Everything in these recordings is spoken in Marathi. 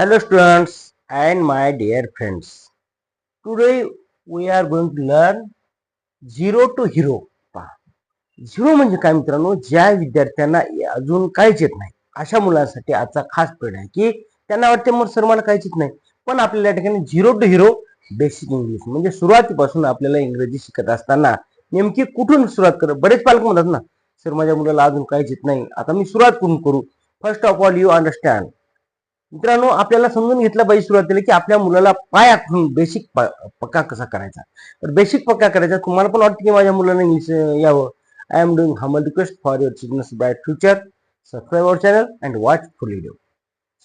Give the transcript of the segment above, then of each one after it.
Hello students and my dear friends. Today we are going to learn zero to hero. पहा झिरो म्हणजे काय मित्रांनो? ज्या विद्यार्थ्यांना अजून काहीच येत नाही. अशा मुलांसाठी आजचा खास पेड आहे की त्यांना वाटते मग सर मला काहीच येत नाही. पण आपल्याला या ठिकाणी zero to hero basic English म्हणजे सुरुवातीपासून आपल्याला इंग्रजी शिकत असताना नेमकी कुठून सुरुवात कर बरेच पालक म्हणतात ना सर माझ्या मुलाला अजून काहीच येत नाही. आता मी सुरुवात कुठून करू. First of all you understand मित्रांनो आपल्याला समजून घेतलं पाहिजे सुरुवातीला की आपल्या मुलाला पाय आखून बेसिक पक्का कसा करायचा? तर बेसिक पक्का करायचा. तुम्हाला पण वाटतं की माझ्या मुलाला इंग्लिश यावं. I am doing humble request for your childrens bright future subscribe our channel and watch full video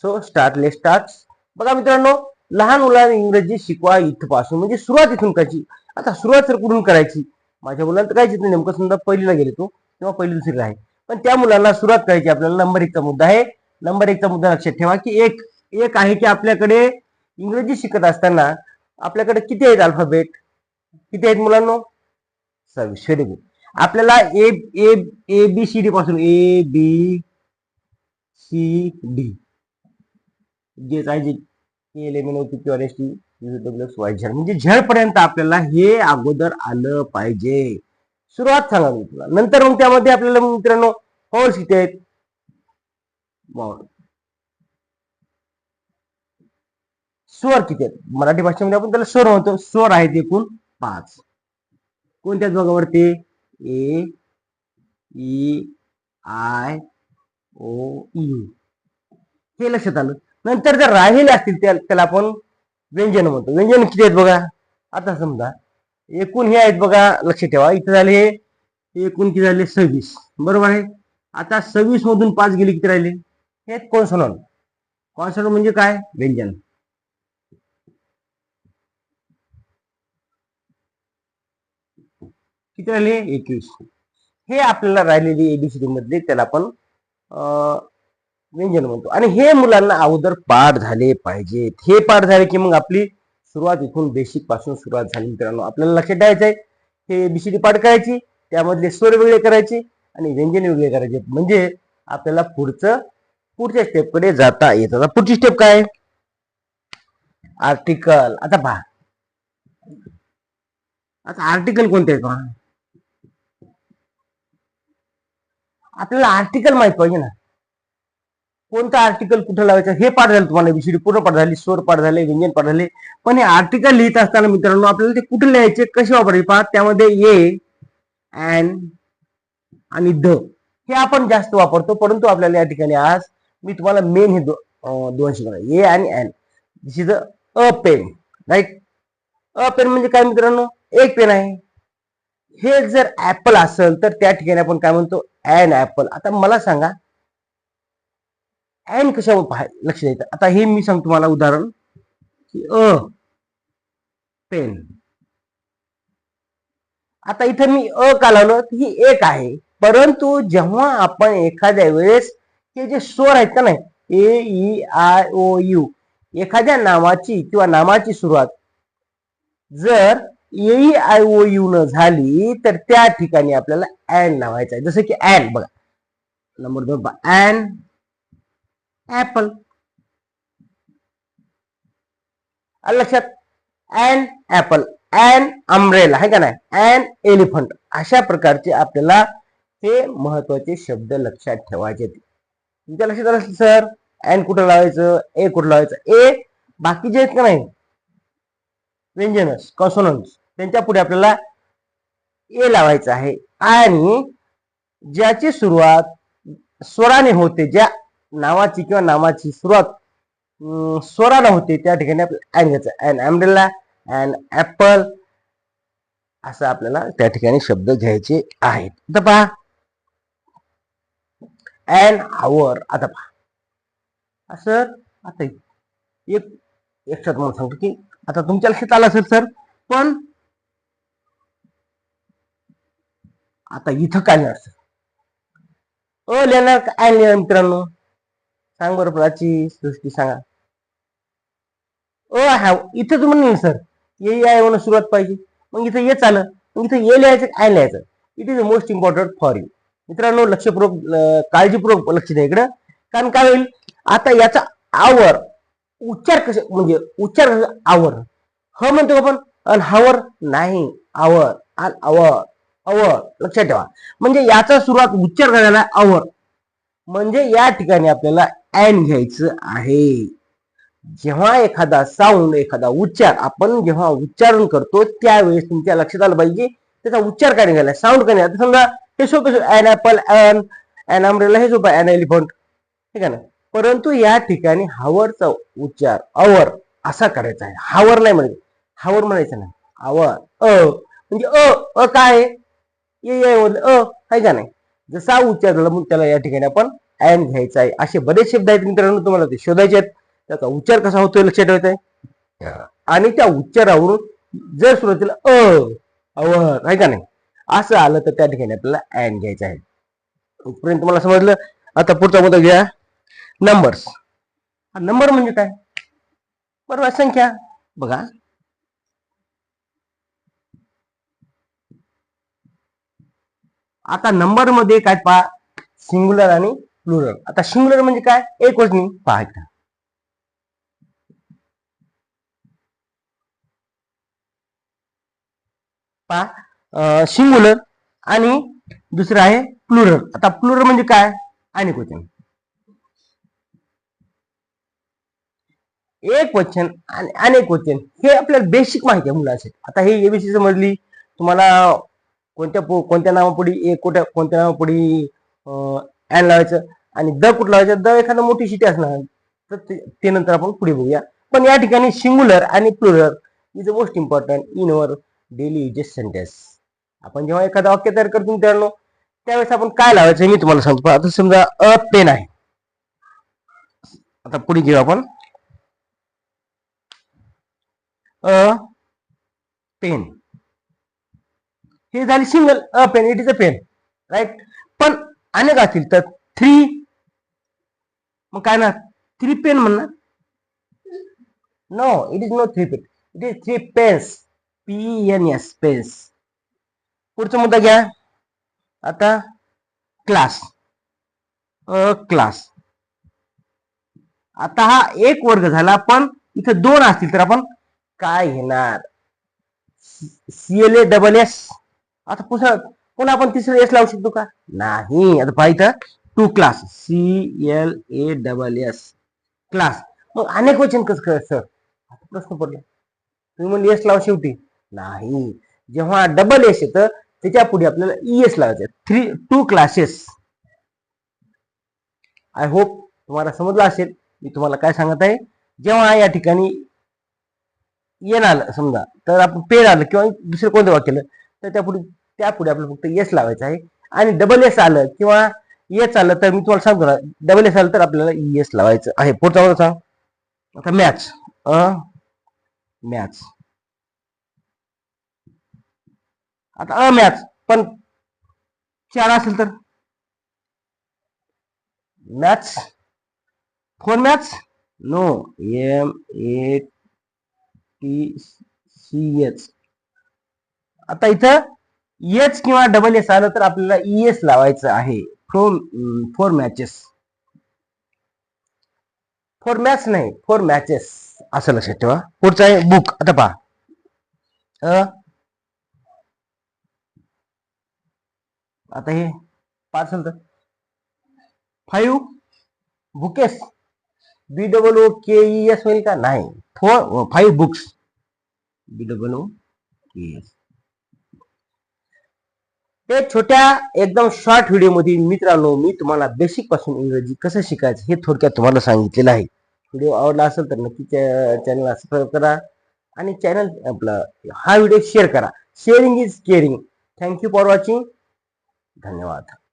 so start ले स्टार्ट बघा मित्रांनो लहान मुलांना इंग्रजी शिकवा इथपासून. म्हणजे सुरुवात इथून करायची. आता सुरुवात तर कुठून करायची? माझ्या मुलांना तर काहीच नाही. नेमकं समजा पहिलीला गेले तो किंवा पहिली दुसरीला आहे. पण त्या मुलांना सुरुवात करायची. आपल्याला नंबर एकचा मुद्दा आहे. नंबर एकचा मुद्दा लक्षात ठेवा की एक एक आहे की आपल्याकडे इंग्रजी शिकत असताना आपल्याकडे किती आहेत अल्फाबेट किती आहेत मुलांनो? सव्वीस व्हेरी गुड आपल्याला ए ए ए बी सी डी पासून A B C D J पाहिजे डब्ल्यू वाय म्हणजे झेड पर्यंत आपल्याला हे अगोदर आलं पाहिजे. सुरुवात सांगा मी तुला. नंतर मग त्यामध्ये आपल्याला मित्रांनो हॉर्स किती आहेत? वावर स्वर किती आहेत? मराठी भाषेमध्ये आपण त्याला स्वर म्हणतो. स्वर आहेत एकूण पाच. कोणत्या बघावरती A E I O U हे लक्षात आलं. नंतर जर राहिले असतील त्या- त्याला आपण व्यंजन म्हणतो. व्यंजन किती आहेत बघा? आता समजा एकूण हे आहेत बघा लक्ष ठेवा. इथे झाले हे एकूण किती झाले? सव्वीस. बरोबर आहे? आता सव्वीस मधून पाच गेले किती राहिले? हे कॉन्सोनंट कॉन्सोनंट म्हणजे काय? व्यंजन. किती राहिले? एकवीस. हे आपल्याला राहिलेली एबीसीडी मधले त्याला आपण व्यंजन म्हणतो. आणि हे मुलांना अगोदर पाठ झाले पाहिजेत हे पाठ झाले की मग आपली सुरुवात इथून बेसिकपासून सुरुवात झाली. मित्रांनो आपल्याला लक्षात द्यायचं आहे हे एबीसीडी पाठ करायची त्यामधले स्वर वेगळे करायचे आणि व्यंजन वेगळे करायचे. म्हणजे आपल्याला पुढचं पुढच्या स्टेपकडे जाता येत. आता पुढची स्टेप काय? आर्टिकल आता पहा. आता आर्टिकल कोणते आहेत पहा? आपल्याला आर्टिकल माहीत पाहिजे ना. कोणतं आर्टिकल कुठं लावायचं? हे पाठ झालं तुम्हाला. एबीसीडी पूर्ण पाठ झाली स्वर पाठ झाले व्यंजन पाठ झाले. पण हे आर्टिकल लिहित असताना मित्रांनो आपल्याला ते कुठे लिहायचे कसे वापरायचे पहा? त्यामध्ये ए अँड आणि द हे आपण जास्त वापरतो परंतु आपल्याला या ठिकाणी आज मी तुम्हाला मेन हे दोन शिकवणार ए आणि an this is a pen right a pen म्हणजे काय मित्रांनो? एक पेन आहे. हे जर ऍपल असेल तर त्या ठिकाणी आपण काय म्हणतो? अँड ऍपल आता मला सांगा अँड कशावर पाहाय लक्ष द्यायचं आता हे मी सांगतो तुम्हाला उदाहरण. की अ पेन आता इथं मी अ का लावलं? ही एक आहे. परंतु जेव्हा आपण एखाद्या वेळेस हे जे स्वर आहेत का नाही A E I O U एखाद्या नावाची किंवा नामाची सुरुवात जर ए आय ओ यू न झाली तर त्या ठिकाणी आपल्याला अँड लावायचं आहे. जसं की अँड बघा. नंबर दोन अँड ऍपल लक्षात? अँड ऍपल अँड अम्ब्रेला आहे का नाही? And elephant. अशा प्रकारचे आपल्याला हे महत्त्वाचे शब्द लक्षात ठेवायचे तुमच्या लक्षात आलं सर? अँड कुठं लावायचं? ए कुठं लावायचं? ए बाकीचे आहेत का नाही? व्यंजनस कॉन्सोनन्स त्यांच्या पुढे आपल्याला ए लावायचं आहे. आणि ज्याची सुरुवात स्वराने होते ज्या नावाची किंवा नामाची सुरुवात अं, स्वराने होते त्या ठिकाणी आपल्याला अँड घ्यायचं अँड अँब्रेला अँड ऍपल असं आपल्याला त्या ठिकाणी शब्द घ्यायचे आहेत. तर पहा अँड आवर आता पहा. सर आता एक एक्स्ट्रा तुम्हाला सांगतो की आता तुमच्या लक्षात आलं असेल सर पण आता इथं काय लिहिणार सर अ लिहिणार काय लिहिणार मित्रांनो? सांग बरं प्राची सृष्टी सांगा. अ हॅव इथं तुम्ही नाही सर. ये आहे म्हणून सुरुवात पाहिजे. मग इथं येच आलं मग इथं ये लिहायचं काय लिहायचं. It is most important for you मित्रांनो लक्षपूर्वक काळजीपूर्वक लक्ष द्या इकडं. कारण काय होईल? आता याचा आवर उच्चार कसे म्हणजे उच्चार कसे? आवर. ह म्हणतो आपण? अन हावर नाही. आवर. अन आवर. अवर लक्षात ठेवा. म्हणजे याचा सुरुवात उच्चार करायला आवर. म्हणजे या ठिकाणी आपल्याला अॅन घ्यायचं आहे. जेव्हा एखादा साऊंड एखादा उच्चार आपण जेव्हा उच्चारण करतो त्यावेळेस तुमच्या लक्षात आलं पाहिजे. त्याचा उच्चार काय निघाला साऊंड काय निघाला समजा हे सोपं an apple an an umbrella हे सोपं अॅन एलिफंट ठीक आहे ना? परंतु या ठिकाणी हावरचा उच्चार अवर असा करायचा आहे. हावर नाही म्हणायचं. हावर म्हणायचं नाही. आवर अ म्हणजे अ अ काय अ आहे का नाही? जसा उच्चार झाला मग त्याला या ठिकाणी आपण अॅन घ्यायचा आहे. असे बरेच शब्द आहेत मित्रांनो तुम्हाला ते शोधायचे आहेत. त्याचा उच्चार कसा होतोय लक्षात ठेवायचा आहे. आणि त्या उच्चारावरून जर सुरुवातीला अ अवर आहे का नाही? असं आलं तर त्या ठिकाणी आपल्याला अॅन घ्यायचं आहे. इथपर्यंत तुम्हाला समजलं? आता पुढचा मुद्दा घ्या. नंबर्स नंबर म्हणजे काय? बरोबर संख्या. बघा. आता नंबरमध्ये काय पहा? सिंग्युलर आणि प्लुरल आता सिंग्युलर म्हणजे काय? एक वचनी पहा पहा. सिंग्युलर आणि दुसरं आहे प्लुरल आता प्लुरल म्हणजे काय? अनेक क्वचन एक वचन आणि अनेक वचन हे आपल्याला बेसिक माहिती आहे मुलांसाठी. आता हे एबीसी समजली. तुम्हाला कोणत्या कोणत्या नावापुढे एक कोणत्या कोणत्या नावापुढे अँड लावायचं आणि द कुठं लावायचं? द एखादं मोठी शिटी असणार. तर ते ते नंतर आपण पुढे बघूया. पण या ठिकाणी सिंग्युलर आणि plural is a most important in our daily uses sentence आपण जेव्हा एखादा वाक्य तयार करतो मित्रांनो त्यावेळेस आपण काय लावायचं हे मी तुम्हाला सांगतो. आता समजा अ पेन आहे. आता पुढे घेऊ आपण. A pen. हे झाली single a pen it is a pen right पण अनेक असतील तर थ्री मग काय ना थ्री पेन म्हणणार? No it is no three pen it is three pens P N S pens पुढचा मुद्दा घ्या. आता क्लास अ क्लास आता हा एक वर्ग झाला पण इथं दोन असतील तर आपण काय घेणार? सीएलए डबल एस आता पुन्हा पुन्हा आपण तिसरं एस लावू शकतो का? नाही. आता पहा इथं two class C L A double S class मग अनेक वचन कसं कर सर प्रश्न पडला. तुम्ही म्हणजे एस लावू शेवटी. नाही. जेव्हा डबल एस येतं त्याच्या पुढे आपल्याला ई एस लावायचं three two classes I hope तुम्हाला समजलं असेल. मी तुम्हाला काय सांगत आहे? जेव्हा या ठिकाणी येण आलं समजा तर आपण पेन आलं किंवा दुसरं कोणतं वाक्य केलं तर त्या पुढे त्या पुढे आपल्याला फक्त येस लावायचं आहे. आणि डबल एस आलं किंवा येस आलं तर मी तुम्हाला सांगतो ना डबल एस आलं तर आपल्याला येस लावायचं आहे. पुढचा सांग. आता मॅच अ? मॅच आता अ मॅच पण चार असेल तर? Match four match no M A T C H. आता इथं एच किंवा डबल एस आलं तर आपल्याला ई एस लावायचं आहे. Four four matches four match नाही फोर मॅचेस असं लक्षात ठेवा. पुढचं आहे बुक आता पहा. आता हे पाच नंतर. तर five bookes. B double O K E S होईल का? नाही. Four five books B double O K S ते छोट्या एकदम शॉर्ट व्हिडिओमध्ये मित्रांनो मी तुम्हाला बेसिकपासून इंग्रजी कसं शिकायचं हे थोडक्यात तुम्हाला सांगितलेलं आहे. व्हिडिओ आवडला असेल तर नक्की चॅनलला सबस्क्राईब करा आणि चॅनल आपला हा व्हिडिओ शेअर करा. Sharing is caring thank you for watching धन्यवाद